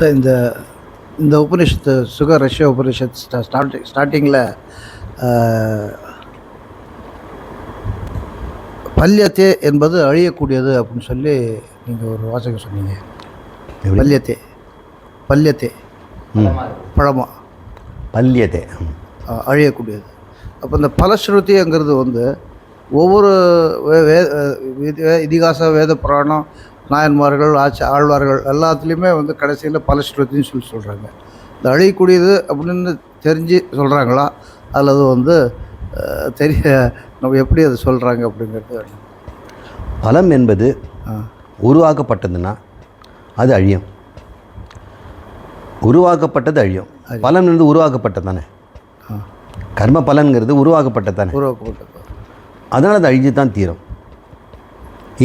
Sir இந்த இந்த உபனிஷத்து சுக ரஷ்ய உபனிஷத் ஸ்டா- ஸ்டார்டிங் ஸ்டார்டிங்கில் பல்யத்தே என்பது அழியக்கூடியது அப்படின்னு சொல்லி நீங்கள் ஒரு வாசகம் சொன்னீங்க? பல்யத்தே. பல்யத்தே. பழமா. பல்யத்தை. அழியக்கூடியது. அப்போ இந்த பலஸ்ருதிங்கிறது வந்து ஒவ்வொரு வே- இதிகாச வேத புராணம் நாயன்மார்கள் ஆட்சி ஆழ்வார்கள் எல்லாத்துலேயுமே வந்து கடைசியில் பலஸ்ருதின்னு சொல்லி சொல்கிறாங்க இந்த அழியக்கூடியது அப்படின்னு தெரிஞ்சு சொல்கிறாங்களா அல்லது வந்து தெரிய நம்ம எப்படி அதை சொல்கிறாங்க அப்படிங்கிறது பலம் என்பது உருவாக்கப்பட்டதுன்னா அது அழியும். உருவாக்கப்பட்டது அழியும். பலன் வந்து உருவாக்கப்பட்டது தானே? கர்ம பலன்கிறது உருவாக்கப்பட்டது தானே? உருவாக்கப்பட்டது. அதனால் அது அழிஞ்சு தான் தீரும்.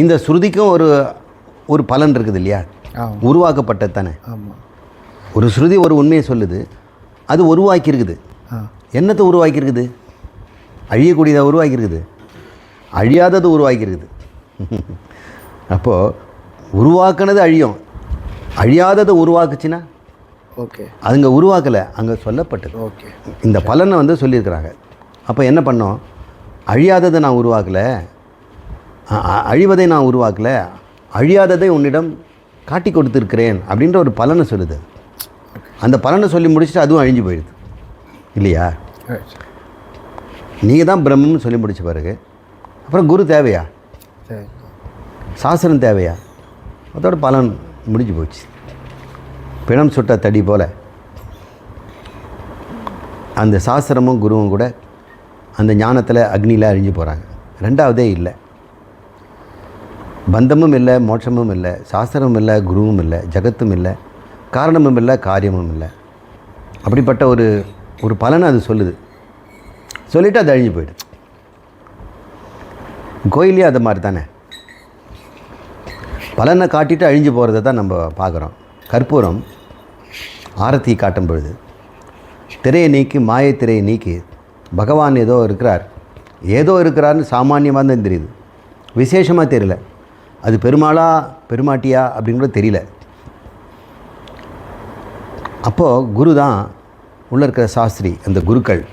இந்த ஸ்ருதிக்கும் ஒரு ஒரு பலன் இருக்குது இல்லையா? உருவாக்கப்பட்டது தானே? ஒரு ஸ்ருதி ஒரு உண்மையை சொல்லுது அது உருவாக்கி இருக்குது ஆ. என்னத்தை உருவாக்கி இருக்குது அழியக்கூடியதை உருவாக்கி இருக்குது அழியாதது உருவாக்கி இருக்குது அப்போது உருவாக்குனது அழியும். அழியாததை உருவாக்குச்சுன்னா ஓகே. அதுங்க உருவாக்கலை அங்கே சொல்லப்பட்டது. ஓகே. இந்த பலனை வந்து சொல்லியிருக்கிறாங்க. அப்போ என்ன பண்ணோம்? அழியாததை நான் உருவாக்கலை. அழிவதை நான் உருவாக்கலை. அழியாததை உன்னிடம் காட்டி கொடுத்துருக்கிறேன் அப்படின்ற ஒரு பலனை சொல்லுது. அந்த பலனை சொல்லி முடிச்சுட்டு அதுவும் அழிஞ்சு போயிடுது. இல்லையா? நீங்கள் தான் பிரம்மம்னு சொல்லி முடிச்ச பிறகு அப்புறம் குரு தேவையா? சாஸ்திரம் தேவையா? அதோட பலன் முடிஞ்சு போச்சு. பிணம் சுட்ட தடி போல அந்த சாஸ்திரமும் குருவும் கூட அந்த ஞானத்தில் அக்னியில் அழிஞ்சு போகிறாங்க ரெண்டாவதே இல்லை. பந்தமும் இல்லை மோட்சமும் இல்லை சாஸ்திரமும் இல்லை குருவும் இல்லை ஜகத்தும் இல்லை காரணமும் இல்லை காரியமும் இல்லை. அப்படிப்பட்ட ஒரு ஒரு பலனை அது சொல்லுது. சொல்லிவிட்டு அது அழிஞ்சு போயிடுது. கோயிலே அது மாதிரி தானே? பலனை காட்டிட்டு அழிஞ்சு போகிறத தான் நம்ம பார்க்குறோம். கற்பூரம் ஆரத்தி காட்டும் பொழுது திரையை நீக்கி மாயை திரையை நீக்கி பகவான் ஏதோ இருக்கிறார். ஏதோ இருக்கிறார்னு சாமானியமாக தான் தெரியுது. விசேஷமாக தெரியல. அது பெருமாளா பெருமாட்டியா அப்படின்னு கூட தெரியல. அப்போது குரு தான் உள்ளே இருக்கிற சாஸ்திரி அந்த குருக்கள்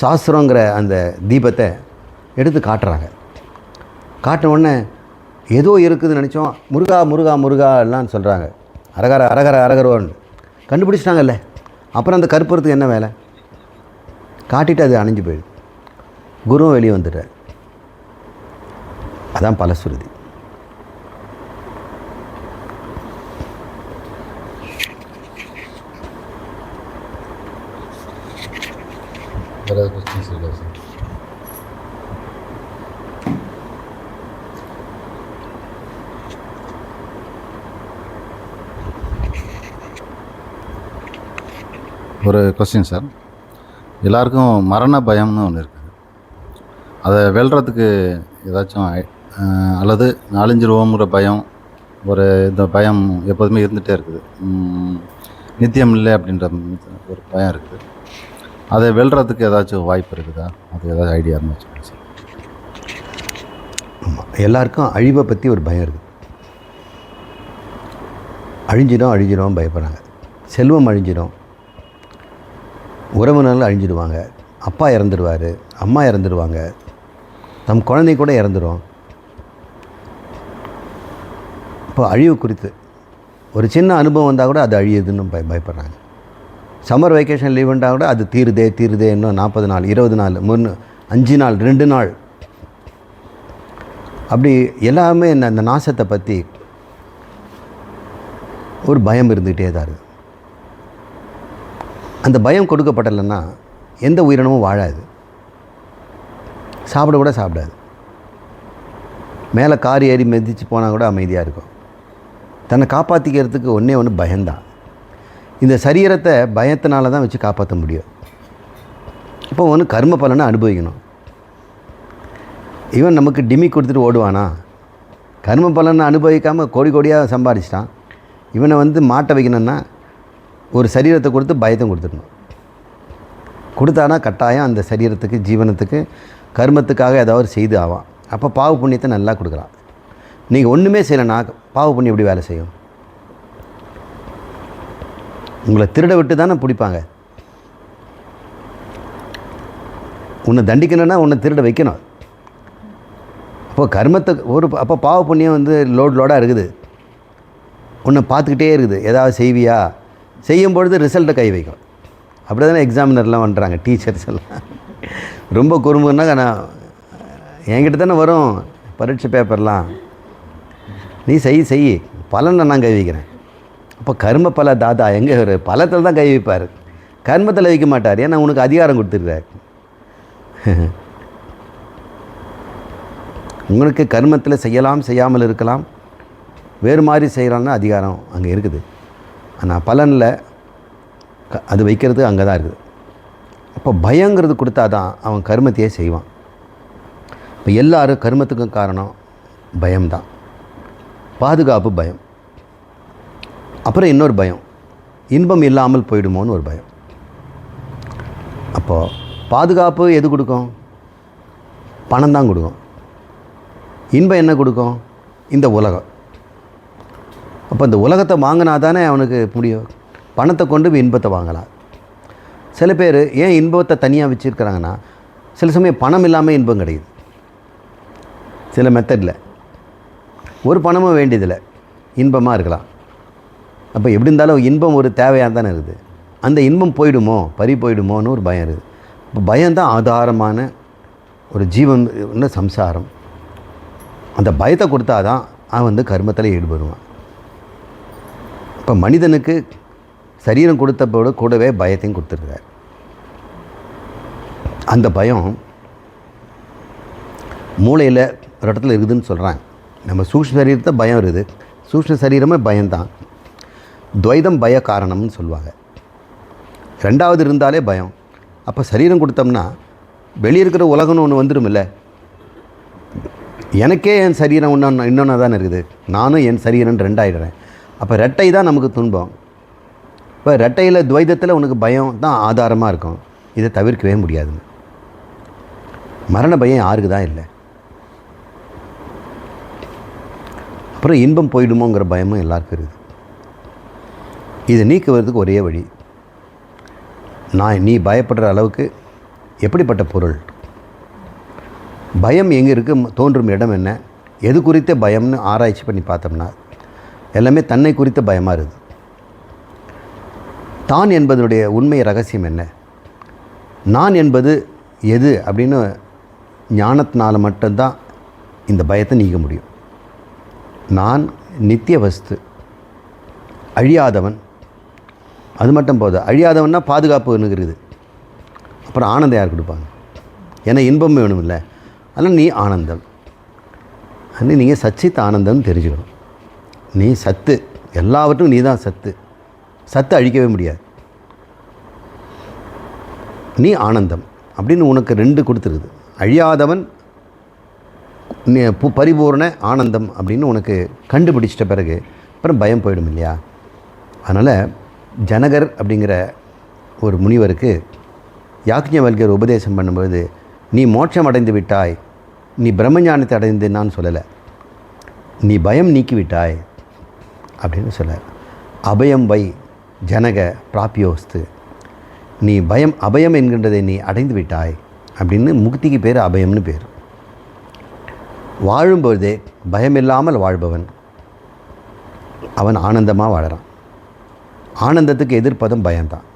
சாஸ்திரங்கிற அந்த தீபத்தை எடுத்து காட்டுறாங்க. காட்டின உடனே ஏதோ இருக்குதுன்னு நினச்சோம் முருகா முருகா முருகா எல்லாம் சொல்கிறாங்க அரகர அரகர அரகரோன்னு. கண்டுபிடிச்சிட்டாங்கல்ல. அப்புறம் அந்த கற்பூரத்துக்கு என்ன வேலை? காட்டிட்டு அது அணைஞ்சு போயிடுது. குருவும் வெளியே வந்துட்டார். அதான் பலஸ்ருதி வேறு ஏதாவது கொஸ்டின்ஸ் இருக்கா சார் ஒரு கொஸ்டின் சார் எல்லாருக்கும் மரண பயம்னு ஒன்று இருக்குது அதை வெல்றதுக்கு ஏதாச்சும் அல்லது அழிஞ்சிருவோங்கிற பயம் ஒரு இந்த பயம் எப்போதுமே இருந்துகிட்டே இருக்குது. நித்தியம் இல்லை அப்படின்ற ஒரு பயம் இருக்குது. அதை வெல்றதுக்கு ஏதாச்சும் வாய்ப்பு இருக்குதா? அது ஏதாவது ஐடியா இருந்துச்சு சார். ஆமாம் எல்லாருக்கும் அழிவை பற்றி ஒரு பயம் இருக்குது அழிஞ்சிடும் அழிஞ்சிடும் பயப்படுறாங்க. செல்வம் அழிஞ்சிடும். உறவினர்கள் அழிஞ்சிடுவாங்க. அப்பா இறந்துடுவார் அம்மா இறந்துடுவாங்க. நம் குழந்தை கூட இறந்துடும் இப்போ அழிவு குறித்து. ஒரு சின்ன அனுபவம் வந்தால் கூட அது அழியுதுன்னு பய பயப்படுறாங்க. சம்மர் வெக்கேஷன் லீவுண்டாக கூட அது தீருதே தீருதே இன்னும் நாற்பது நாள் இருபது நாள் மூணு அஞ்சு நாள் ரெண்டு நாள். அப்படி எல்லாமே இந்த அந்த நாசத்தை பற்றி ஒரு பயம் இருந்துகிட்டே தான் இருக்குது அந்த பயம் கொடுக்கப்படலைன்னா எந்த உயிரினமும் வாழாது. சாப்பிட கூட சாப்பிடாது. மேலே கார் ஏறி மெதிச்சு போனால் கூட அமைதியாக இருக்கும். தன்னை காப்பாற்றிக்கிறதுக்கு ஒன்றே ஒன்று பயம்தான். இந்த சரீரத்தை பயத்தினால தான் வச்சு காப்பாற்ற முடியும். இப்போ ஒன்று கர்ம பலனை அனுபவிக்கணும். இவன் நமக்கு டிமி கொடுத்துட்டு ஓடுவானா? கர்ம பலனை அனுபவிக்காமல் கோடி கோடியாக சம்பாதிச்சிட்டான் இவனை வந்து மாட்ட வைக்கணும்னா ஒரு சரீரத்தை கொடுத்து பயத்தை கொடுத்துடணும். கொடுத்தானா கட்டாயம் அந்த சரீரத்துக்கு ஜீவனத்துக்கு கர்மத்துக்காக ஏதாவது செய்து ஆவான். அப்போ பாவ புண்ணியத்தை நல்லா கொடுக்குறான் நீங்கள் ஒன்றுமே செய்யலைன்னா பாவ புண்ணியம் எப்படி வேலை செய்யும்? உங்களை திருட விட்டு தானே பிடிப்பாங்க. உன்னை தண்டிக்கணும்னா உன்னை திருட வைக்கணும். அப்போ கர்மத்தை ஒரு அப்போ பாவ புண்ணியம் வந்து லோட் லோடாக இருக்குது. உன்னை பார்த்துக்கிட்டே இருக்குது. ஏதாவது செய்வியா? செய்யும் பொழுது ரிசல்ட்டை கை வைக்கும். அப்படி தானே எக்ஸாமினர்லாம் பண்ணுறாங்க டீச்சர்ஸ் எல்லாம். ரொம்ப குறும்புன்னா நான் என்கிட்ட தானே வரும் பரீட்சை பேப்பர்லாம். நீ செய் செய். பலனை நான் கை வைக்கிறேன். அப்போ கர்ம பல தாதா எங்கே ஒரு பலத்தில் தான் கை வைப்பார். கர்மத்தில் வைக்க மாட்டார். ஏன்னா உனக்கு அதிகாரம் கொடுத்துருக்கார் உங்களுக்கு கர்மத்தில் செய்யலாம் செய்யாமல் இருக்கலாம். வேறு மாதிரி செய்யலாம்னு அதிகாரம் அங்கே இருக்குது. ஆனால் பலனில் க- அது வைக்கிறது அங்கே தான் இருக்குது. அப்போ பயங்கிறது கொடுத்தா தான் அவன் கர்மத்தையே செய்வான். இப்போ எல்லாரும் கர்மத்துக்கும் காரணம் பயம்தான். பாதுகாப்பு பயம். அப்புறம் இன்னொரு பயம். இன்பம் இல்லாமல் போயிடுமோன்னு ஒரு பயம். அப்போது பாதுகாப்பு எது கொடுக்கும்? பணம் தான் கொடுக்கும். இன்பம் என்ன கொடுக்கும்? இந்த உலகம். அப்போ இந்த உலகத்தை வாங்கினா தானே அவனுக்கு முடியும். பணத்தை கொண்டு இன்பத்தை வாங்கலாம். சில பேர் ஏன் இன்பத்தை தனியாக வச்சுருக்கிறாங்கன்னா சில சமயம் பணம் இல்லாமல் இன்பம் கிடைக்குது. சில மெத்தடில் ஒரு பணமும் வேண்டியதில்லை. இன்பமாக இருக்கலாம். அப்போ எப்படி இருந்தாலும் இன்பம் ஒரு தேவையாக தானே இருக்குது. அந்த இன்பம் போயிடுமோ? பறி போயிடுமோன்னு ஒரு பயம் இருக்குது. இப்போ பயம்தான் ஆதாரமான ஒரு ஜீவன் சம்சாரம். அந்த பயத்தை கொடுத்தா தான் அவன் வந்து கர்மத்தில் ஈடுபடுவான். இப்போ மனிதனுக்கு சரீரம் கொடுத்தப்போடு கூடவே பயத்தையும் கொடுத்துருக்கார். அந்த பயம் மூளையில் ஒரு இடத்துல இருக்குதுன்னு சொல்கிறாங்க நம்ம சூக்ஷ்ம சரீரத்தை பயம் இருக்குது. சூக்ஷ்ம சரீரமே பயம்தான். துவைதம் பய காரணம்னு சொல்லுவாங்க. ரெண்டாவது இருந்தாலே பயம். அப்போ சரீரம் கொடுத்தோம்னா வெளியே இருக்கிற உலகம்னு ஒன்று வந்துடும்ல எனக்கே என் சரீரம் இன்னொன்று இன்னொன்று தானே இருக்குது. நானும் என் சரீரம் ரெண்டாயிடுறேன். அப்போ ரெட்டை தான் நமக்கு துன்பம். இப்போ ரெட்டையில் துவைதத்தில் உனக்கு பயம் தான் ஆதாரமாக இருக்கும். இதை தவிர்க்கவே முடியாது. மரண பயம் யாருக்கு தான் இல்லை? அப்புறம் இன்பம் போயிடுமோங்கிற பயமும் எல்லாருக்கும் இருக்குது. இதை நீக்குவதற்கு ஒரே வழி. நான் நீ பயப்படுற அளவுக்கு எப்படிப்பட்ட பொருள்? பயம் எங்கே இருக்கு? தோன்றும் இடம் என்ன? எது குறித்த பயம்னு ஆராய்ச்சி பண்ணி பார்த்தோம்னா எல்லாமே தன்னை குறித்த பயமாக இருக்குது தான் என்பதனுடைய உண்மை ரகசியம் என்ன? நான் என்பது எது அப்படின்னு ஞானத்தினால் மட்டும்தான் இந்த பயத்தை நீக்க முடியும். நான் நித்திய வஸ்து அழியாதவன் அது மட்டும் போதும் அழியாதவன்னா பாதுகாப்பு இருக்குது அப்புறம் ஆனந்தம் யார் கொடுப்பாங்க? ஏன்னா இன்பம் வேணும் இல்லை அதனால் நீ ஆனந்தம். அது நீங்கள் சச்சித் ஆனந்தம்னு தெரிஞ்சுக்கணும். நீ சத்து. எல்லாவற்றும் நீ தான் சத்து. சத்து அழிக்கவே முடியாது. நீ ஆனந்தம். அப்படின்னு உனக்கு ரெண்டு கொடுத்துருக்குது அழியாதவன் நீ பு- பரிபூரண ஆனந்தம் அப்படின்னு உனக்கு கண்டுபிடிச்சிட்ட பிறகு அப்புறம் பயம் போயிடும் இல்லையா? அதனால் ஜனகர் அப்படிங்கிற ஒரு முனிவருக்கு யாக்ஞவல்கர் உபதேசம் பண்ணும்போது நீ மோட்சம் அடைந்து விட்டாய். நீ பிரம்மஞானத்தை அடைந்து நான் சொல்லலை. நீ பயம் நீக்கி விட்டாய். அப்படின்னு சொல்ல அபயம் வை ஜனக பிராபியோஸ்து. நீ பயம் அபயம் என்கின்றதை நீ அடைந்து விட்டாய். அப்படின்னு முக்திக்கு பேர் அபயம்னு பேர். வாழும்போதே பயமில்லாமல் வாழ்பவன். அவன் ஆனந்தமாக வாழறான். ஆனந்தத்துக்கு எதிர்ப்பதும் பயம்தான்.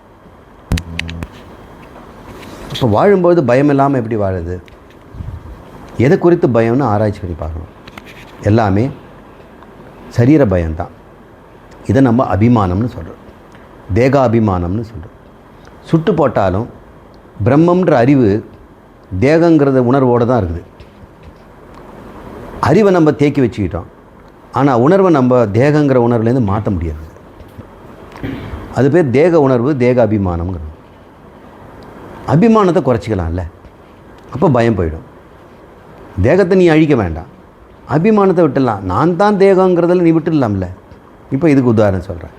இப்போ வாழும்போது பயம் இல்லாமல் எப்படி வாழுது? எதை குறித்து பயம்னு ஆராய்ச்சி பண்ணி பார்க்கணும். எல்லாமே சரீர பயம்தான். இதை நம்ம அபிமானம்னு சொல்கிறோம் தேகாபிமானம்னு சொல்கிறோம் சுட்டு போட்டாலும் பிரம்மன்ற அறிவு தேகங்கிறத உணர்வோடு தான் இருக்குது. அறிவை நம்ம தேக்கி வச்சுக்கிட்டோம். ஆனால் உணர்வை நம்ம தேகங்கிற உணர்வுலேருந்து மாற்ற முடியாது. அது பேர் தேக உணர்வு தேக அபிமானம்ங்கிறது அபிமானத்தை குறைச்சிக்கலாம்ல. அப்போ பயம் போயிடும். தேகத்தை நீ அழிக்க வேண்டாம். அபிமானத்தை விட்டுடலாம். நான் தான் தேகங்கிறதில் நீ விட்டுடலாம்ல. இப்போ இதுக்கு உதாரணம் சொல்கிறேன்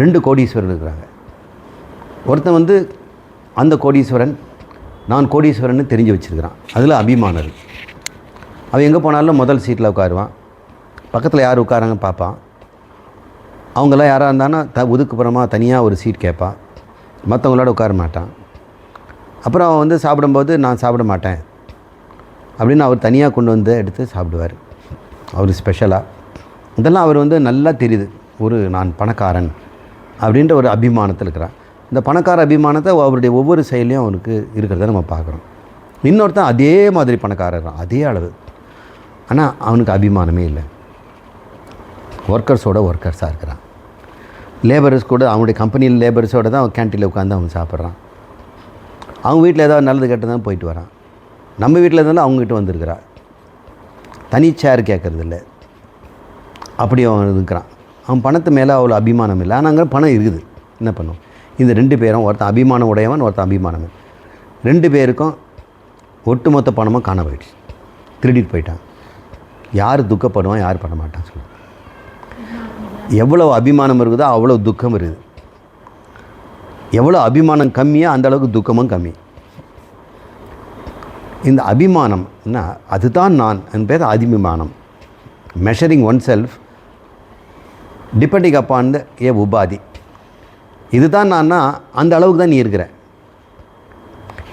ரெண்டு கோடீஸ்வரர் இருக்கிறாங்க. ஒருத்தன் வந்து அந்த கோடீஸ்வரன் நான் கோடீஸ்வரன் தெரிஞ்சு வச்சுருக்கிறான். அதில் அபிமானர் அவன் எங்கே போனாலும் முதல் சீட்டில் உட்காருவான். பக்கத்தில் யார் உட்காராங்க பார்ப்பான். அவங்களாம் யாராக இருந்தானா த ஒதுக்குப்புறமாக தனியாக ஒரு சீட் கேட்பான் மற்றவங்களோட உட்கார மாட்டான் அப்புறம் அவன் வந்து சாப்பிடும்போது நான் சாப்பிட மாட்டேன். அப்படின்னு அவர் தனியாக கொண்டு வந்து எடுத்து சாப்பிடுவார். அவர் ஸ்பெஷலாக இதெல்லாம் அவர் வந்து நல்லா தெரியுது. ஒரு நான் பணக்காரன். அப்படின்ற ஒரு அபிமானத்தில் இருக்கிறான் இந்த பணக்கார அபிமானத்தை அவருடைய ஒவ்வொரு செயலையும் அவனுக்கு இருக்கிறத நம்ம பார்க்குறோம். இன்னொருத்தன் அதே மாதிரி பணக்காரர் அதே அளவு. ஆனால் அவனுக்கு அபிமானமே இல்லை. ஒர்க்கர்ஸோட ஒர்க்கர்ஸாக இருக்கிறான். லேபர்ஸ் கூட அவனுடைய கம்பெனியில் லேபர்ஸோட தான் அவன் கேன்டீனில் உட்காந்து அவன் சாப்பிட்றான். அவங்க வீட்டில் ஏதாவது நல்லது கெட்டதான் போயிட்டு வரான். நம்ம வீட்டில் இருந்தாலும் அவங்ககிட்ட வந்திருக்கிறா தனி சேர் கேட்கறது இல்லை. அப்படி அவன் இருக்கிறான். அவன் பணத்து மேலே அவ்வளோ அபிமானம் இல்லை. ஆனால் அங்கே பணம் இருக்குது. என்ன பண்ணும்? இந்த ரெண்டு பேரும் ஒருத்தன் அபிமானம் உடையவன் ஒருத்தன் அபிமானம் ரெண்டு பேருக்கும் ஒட்டுமொத்த பணமும் காண போயிடுச்சு. திருடிட்டு போயிட்டான். யார் துக்கப்படுவான் யார் பண்ண மாட்டான் சொல்லு எவ்வளோ அபிமானம் இருக்குதோ அவ்வளோ துக்கம் இருக்குது. எவ்வளோ அபிமானம் கம்மியோ அந்தளவுக்கு துக்கமும் கம்மி. இந்த அபிமானம்னா அதுதான் நான் என் பேர் அபிமானம் measuring one self depending upon the ஏ உபாதி. இதுதான் நான்னா அந்த அளவுக்கு தான் நீ இருக்கிற.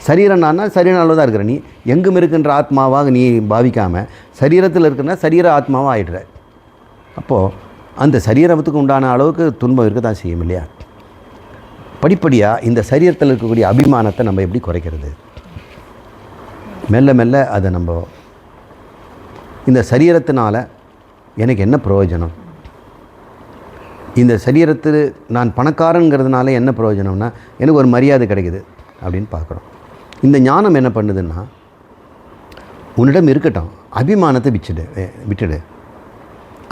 சரீரம் நான்னா சரீர அளவு தான் இருக்கிற. நீ எங்கும் இருக்கின்ற ஆத்மாவாக நீ பாவிக்காமல் சரீரத்தில் இருக்கிறனா சரீர ஆத்மாவாக ஆயிடுற. அப்போது அந்த சரீரத்துக்கு உண்டான அளவுக்கு துன்பம் இருக்க தான் செய்யும் இல்லையா? படிப்படியாக இந்த சரீரத்தில் இருக்கக்கூடிய அபிமானத்தை நம்ம எப்படி குறைக்கிறது? மெல்ல மெல்ல அதை நம்ம இந்த சரீரத்தினால் எனக்கு என்ன பிரயோஜனம்? இந்த சரீரத்தில் நான் பணக்காரங்கிறதுனால என்ன பிரயோஜனம்னா எனக்கு ஒரு மரியாதை கிடைக்குது அப்படின்னு பார்க்குறோம். இந்த ஞானம் என்ன பண்ணுதுன்னா உன்னிடம் இருக்கட்டும். அபிமானத்தை விட்டுடு விட்டுடு.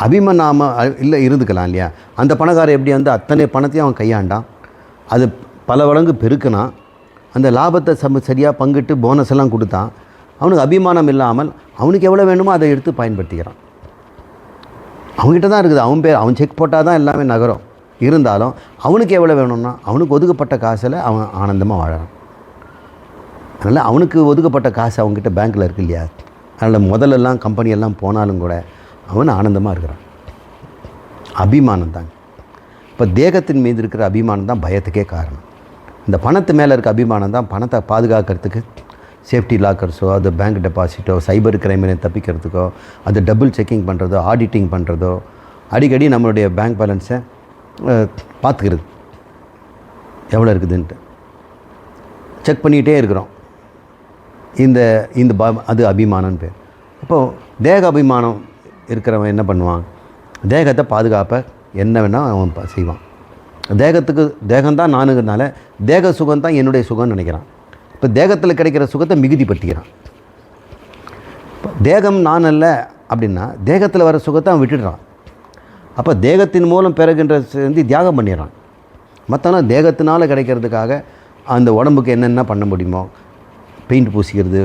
அபிமனாம இல்லை இருந்துக்கலாம் இல்லையா? அந்த பணக்காரன் எப்படி வந்து அத்தனை பணத்தையும் அவன் கையாண்டான்? அது பல வழங்கு பெருக்கினான். அந்த லாபத்தை சம சரியாக பங்கிட்டு போனஸ் எல்லாம் கொடுத்தான். அவனுக்கு அபிமானம் இல்லாமல் அவனுக்கு எவ்வளோ வேணுமோ அதை எடுத்து பயன்படுத்திக்கிறான். அவங்ககிட்ட தான் இருக்குது. அவன் பேர் அவன் செக் போட்டால் தான் எல்லாமே நகரும். இருந்தாலும் அவனுக்கு எவ்வளோ வேணும்னா அவனுக்கு ஒதுக்கப்பட்ட காசில் அவன் ஆனந்தமாக வாழறான். அதனால் அவனுக்கு ஒதுக்கப்பட்ட காசு அவங்ககிட்ட பேங்க்கில் இருக்கு இல்லையா? அதனால் முதல்லலாம் கம்பெனியெல்லாம் போனாலும் கூட அவன் ஆனந்தமாக இருக்கிறான். அபிமானம் தாங்க இப்போ தேகத்தின் மீது இருக்கிற அபிமானம் தான் பயத்துக்கே காரணம். இந்த பணத்து மேலே இருக்க அபிமானம் தான் பணத்தை பாதுகாக்கிறதுக்கு சேஃப்டி லாக்கர்ஸோ அது பேங்க் டெபாசிட்டோ சைபர் கிரைமினை தப்பிக்கிறதுக்கோ அது டபுள் செக்கிங் பண்ணுறதோ ஆடிட்டிங் பண்ணுறதோ அடிக்கடி நம்மளுடைய பேங்க் பேலன்ஸை பார்த்துக்கிறது. எவ்வளோ இருக்குதுன்ட்டு. செக் பண்ணிகிட்டே இருக்கிறோம். இந்த இந்த ப அது அபிமானம்னு பேர். அப்போது தேக அபிமானம் இருக்கிறவன் என்ன பண்ணுவான்? தேகத்தை பாதுகாப்ப என்ன வேணால் அவன் செய்வான். தேகத்துக்கு தேகம்தான் நானுங்கிறதுனால தேக சுகம் தான் என்னுடைய சுகம்னு நினைக்கிறான். இப்போ தேகத்தில் கிடைக்கிற சுகத்தை மிகுதி படுத்திக்கிறான் தேகம் நான் அல்ல அப்படின்னா தேகத்தில் வர சுகத்தை அவன் விட்டுடுறான். அப்போ தேகத்தின் மூலம் பிறகுன்ற வந்து தியாகம் பண்ணிடுறான். மற்றவங்க தேகத்தினால் கிடைக்கிறதுக்காக அந்த உடம்புக்கு என்னென்ன பண்ண முடியுமோ பெயிண்ட் பூசிக்கிறது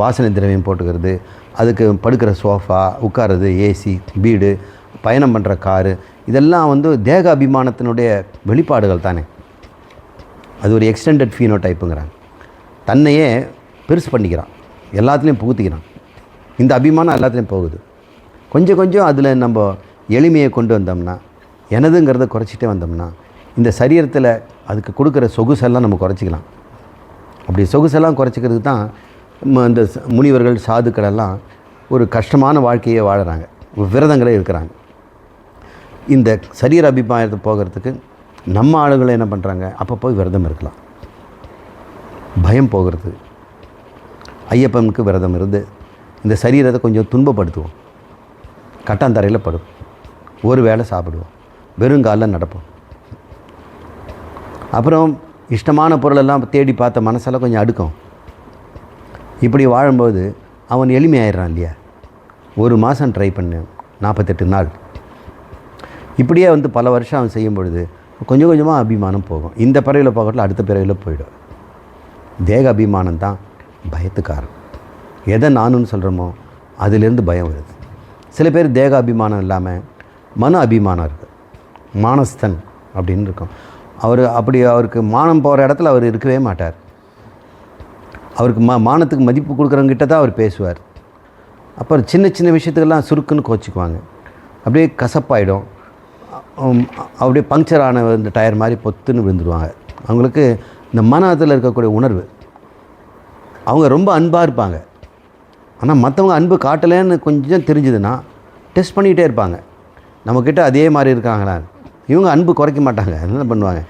வாசனை திரவியம் போட்டுக்கிறது அதுக்கு படுக்கிற சோஃபா உட்கார்றது ஏசி வீடு பயணம் பண்ணுற காரு இதெல்லாம் வந்து தேக அபிமானத்தினுடைய வெளிப்பாடுகள் தானே. அது ஒரு எக்ஸ்டெண்டட் ஃபீனோ டைப்புங்கிறாங்க தன்னையே பெருசு பண்ணிக்கிறான். எல்லாத்துலேயும் புகுத்திக்கிறான். இந்த அபிமானம் எல்லாத்துலேயும் போகுது. கொஞ்சம் கொஞ்சம் அதில் நம்ம எளிமையை கொண்டு வந்தோம்னா எனதுங்கிறத குறைச்சிட்டே வந்தோம்னா இந்த சரீரத்தில் அதுக்கு கொடுக்குற சொகுசெல்லாம் நம்ம குறைச்சிக்கலாம். அப்படி சொகுசெல்லாம் குறைச்சிக்கிறதுக்கு தான் ம- முனிவர்கள் சாதுக்கள் எல்லாம் ஒரு கஷ்டமான வாழ்க்கையை வாழறாங்க. விரதங்களே இருக்கிறாங்க. இந்த சரீர அபிப்பிராயத்தை போகிறதுக்கு நம்ம ஆளுகளை என்ன பண்ணுறாங்க அப்போ போய் விரதம் இருக்கலாம். பயம் போகிறது. ஐயப்பனுக்கு விரதம் இருந்து இந்த சரீரத்தை கொஞ்சம் துன்பப்படுத்துவோம். கட்டாந்தரையில் படும் ஒரு வேளை சாப்பிடுவோம். வெறுங்காலில் நடப்போம். அப்புறம் இஷ்டமான பொருளெல்லாம் தேடி பார்த்த மனசெல்லாம் கொஞ்சம் அடுக்கும். இப்படி வாழும்போது அவன் எளிமையாயிடுறான் இல்லையா? ஒரு மாதம் ட்ரை பண்ணு நாற்பத்தெட்டு நாள். இப்படியே வந்து பல வருஷம் அவன் செய்யும் பொழுது கொஞ்சம் கொஞ்சமாக அபிமானம் போகும். இந்த பிறவியில் போகட்டில் அடுத்த பிறவியில் போயிடும். தேக அபிமானம் தான் பயத்துக்காரன். எதை நானுன்னு சொல்கிறோமோ அதுலேருந்து பயம் வருது. சில பேர் தேக அபிமானம் இல்லாமல் மன அபிமானம் இருக்குது மானஸ்தன் அப்படின்னு இருக்கும். அவர் அப்படி அவருக்கு மானம் போகிற இடத்துல அவர் இருக்கவே மாட்டார். அவருக்கு மா மானத்துக்கு மதிப்பு கொடுக்குறவங்கிட்ட தான் அவர் பேசுவார். அப்புறம் சின்ன சின்ன விஷயத்துக்கெல்லாம் சுருக்குன்னு கோச்சிக்குவாங்க. அப்படியே கசப்பாயிடும். அப்படியே பங்க்சர் ஆன இந்த டயர் மாதிரி பொத்துன்னு விழுந்துருவாங்க. அவங்களுக்கு இந்த மனத்தில் இருக்கக்கூடிய உணர்வு. அவங்க ரொம்ப அன்பாக இருப்பாங்க. ஆனால் மற்றவங்க அன்பு காட்டலைன்னு கொஞ்சம் தெரிஞ்சுதுன்னா டெஸ்ட் பண்ணிகிட்டே இருப்பாங்க. நம்மக்கிட்ட அதே மாதிரி இருக்காங்களா? இவங்க அன்பு குறைக்க மாட்டாங்க. என்ன பண்ணுவாங்க.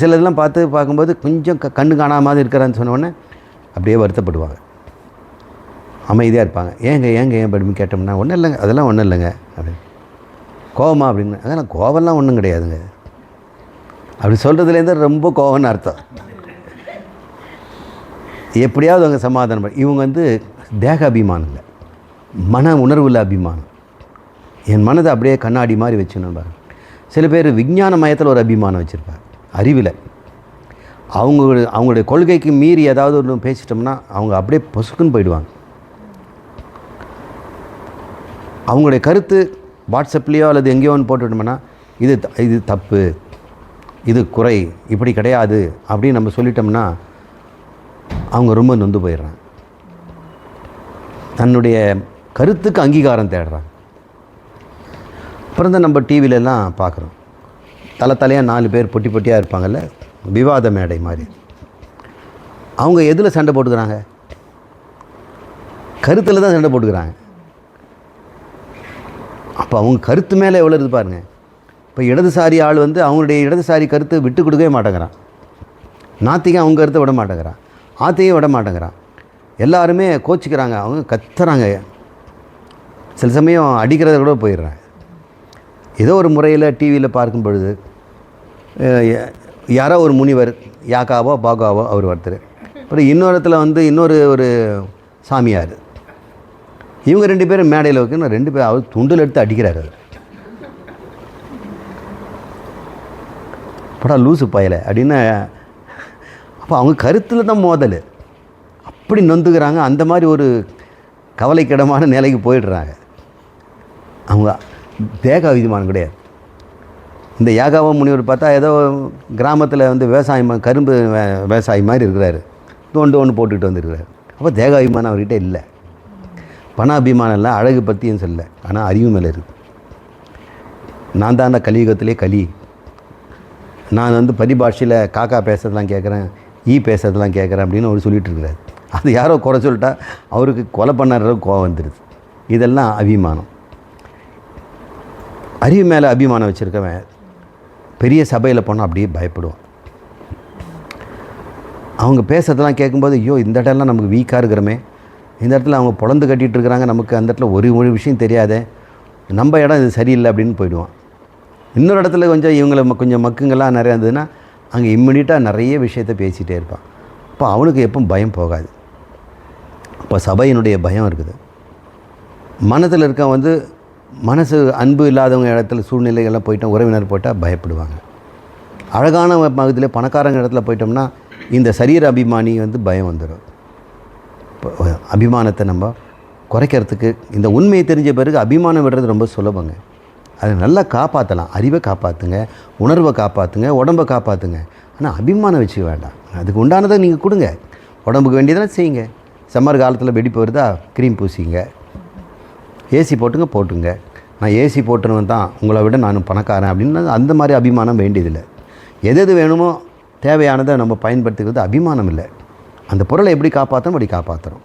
சில இதெல்லாம் பார்த்து பார்க்கும்போது கொஞ்சம் க கண்ணு காணாமல் இருக்கிறான்னு சொன்னோடனே அப்படியே வருத்தப்படுவாங்க. அமைதியாக இருப்பாங்க. ஏங்க ஏங்க ஏன் அப்படின்னு கேட்டோம்னா ஒன்றும் இல்லைங்க அதெல்லாம் ஒன்றும் இல்லைங்க. அப்படின்னு. கோவமா? அப்படின்னு. அதெல்லாம் கோவம்லாம் ஒன்றும் கிடையாதுங்க. அப்படி சொல்கிறதுலேருந்து ரொம்ப கோவம்னு அர்த்தம். எப்படியாவது அவங்க சமாதானம் பண்ணி இவங்க வந்து தேக அபிமானம் இல்லை. மன உணர்வுல அபிமானம். என் மனதை அப்படியே கண்ணாடி மாதிரி வச்சுன்னு பாருங்க. சில பேர் விஞ்ஞான மயத்தில் ஒரு அபிமானம் வச்சுருப்பாங்க. அறிவில் அவங்க அவங்களுடைய கொள்கைக்கு மீறி ஏதாவது ஒன்று பேசிட்டோம்னா அவங்க அப்படியே பொசுக்குன்னு போயிடுவாங்க. அவங்களுடைய கருத்து வாட்ஸ்அப்லேயோ அல்லது எங்கேயோ ஒன்று போட்டுவிட்டோம்னா இது த- இது தப்பு இது குறை இப்படி கிடையாது அப்படின்னு நம்ம சொல்லிட்டோம்னா அவங்க ரொம்ப நொந்து போயிடுறாங்க. தன்னுடைய கருத்துக்கு அங்கீகாரம் தேடுறாங்க. அப்புறம் தான் நம்ம டிவிலெல்லாம் பார்க்குறோம். தலை தலையாக நாலு பேர் பொட்டி பொட்டியாக இருப்பாங்கல்ல? விவாத மேடை மாதிரி. அவங்க எதில் சண்டை போட்டுக்கிறாங்க? கருத்தில் தான் சண்டை போட்டுக்கிறாங்க. அப்போ அவங்க கருத்து மேலே எவ்வளோ இருக்கு பாருங்க. இப்போ இடதுசாரி ஆள் வந்து அவங்களுடைய இடதுசாரி கருத்தை விட்டு கொடுக்கவே மாட்டேங்கிறான். நாத்திகம் அவங்க கருத்தை விட மாட்டேங்கிறான். ஆத்தையும் விட மாட்டேங்கிறான். எல்லாருமே கோச்சிக்கிறாங்க. அவங்க கத்துறாங்க. சில சமயம் அடிக்கிறத கூட போயிடுறாங்க. ஏதோ ஒரு முறையில் டிவியில் பார்க்கும் பொழுது யாரோ ஒரு முனிவர் யாக்காவோ பாகாவோ அவர் ஒருத்தர். அப்புறம் இன்னொரு இடத்துல வந்து இன்னொரு ஒரு சாமியார். இவங்க ரெண்டு பேரும் மேடையில் வைக்கணும் ரெண்டு பேரும் அவர் துண்டில் எடுத்து அடிக்கிறாரு அவர். படா லூசு பயலை அப்படின்னு அப்போ அவங்க கருத்தில் தான் மோதல். அப்படி நொந்துக்கிறாங்க அந்த மாதிரி ஒரு கவலைக்கிடமான நிலைக்கு போயிடுறாங்க. அவங்க தேக விதிமானம் கிடையாது. இந்த யாகாவ முனிவர் பார்த்தா ஏதோ கிராமத்தில் வந்து விவசாயம் கரும்பு விவசாயி மாதிரி இருக்கிறாரு. தோண்டு ஒன்று போட்டுக்கிட்டு வந்துருக்கிறார். அப்போ தேகாபிமானம் அவர்கிட்ட இல்லை. பண அபிமானம் இல்லை அழகு பற்றியும் சொல்ல. ஆனால் அறிவு மேலே இருக்குது நான் தான் அந்த கலியுகத்திலே கலி. நான் வந்து பரிபாஷையில் காக்கா பேசுறதெல்லாம் கேட்குறேன் ஈ பேசுறதெல்லாம் கேட்குறேன் அப்படின்னு அவர் சொல்லிட்டு இருக்கிறார். அது யாரோ குறை சொல்லிட்டா அவருக்கு கொலை பண்ணுற கோவம் வந்துடுது இதெல்லாம் அபிமானம். அறிவு மேலே அபிமானம் வச்சுருக்கவன் பெரிய சபையில் போனால் அப்படியே பயப்படுவான். அவங்க பேசுறதெல்லாம் கேட்கும்போது ஐயோ இந்த இடம்லாம் நமக்கு வீக்காக இருக்கிறோமே. இந்த இடத்துல அவங்க பொழந்து கட்டிகிட்டு இருக்கிறாங்க. நமக்கு அந்த இடத்துல ஒரு ஒரு விஷயம் தெரியாதே. நம்ம இடம் இது சரியில்லை அப்படின்னு போயிடுவான். இன்னொரு இடத்துல கொஞ்சம் இவங்களை ம- கொஞ்சம் மக்குங்கள்லாம் நிறையா இருந்ததுன்னா அங்கே இம்மிடியட்டாக நிறைய விஷயத்த பேசிகிட்டே இருப்பான். அப்போ அவனுக்கு எப்பவும் பயம் போகாது. அப்போ சபையினுடைய பயம் இருக்குது. மனதில் இருக்க வந்து மனசு அன்பு இல்லாதவங்க இடத்துல சூழ்நிலைகள்லாம் போயிட்டோம் உறவினர் போட்டால் பயப்படுவாங்க. அழகான பகுதியில் பணக்காரங்க இடத்துல போயிட்டோம்னா இந்த சரீர அபிமானி வந்து பயம் வந்துடும் இப்போ அபிமானத்தை நம்ம குறைக்கிறதுக்கு இந்த உண்மையை தெரிஞ்ச பிறகு அபிமானம் விடுறது ரொம்ப சுலபங்க. அதை நல்லா காப்பாற்றலாம் அறிவை காப்பாற்றுங்க உணர்வை காப்பாற்றுங்க உடம்பை காப்பாற்றுங்க ஆனால் அபிமானம் வச்சுக்க வேண்டாம். அதுக்கு உண்டானதை நீங்கள் கொடுங்க. உடம்புக்கு வேண்டியதெல்லாம் செய்யுங்க. சம்மர் காலத்தில் வெடிப்பு வருதா க்ரீம் பூசிங்க. ஏசி போட்டுங்க போட்டுங்க. நான் ஏசி போட்டுருவன் தான் உங்களை விட நான் பணக்காரன் அப்படின்னு அந்த மாதிரி அபிமானம் வேண்டியதில்லை. எது எது வேணுமோ தேவையானதை நம்ம பயன்படுத்திக்கிறது அபிமானம் இல்லை. அந்த பொருளை எப்படி காப்பாற்றணும் அப்படி காப்பாற்றுறோம்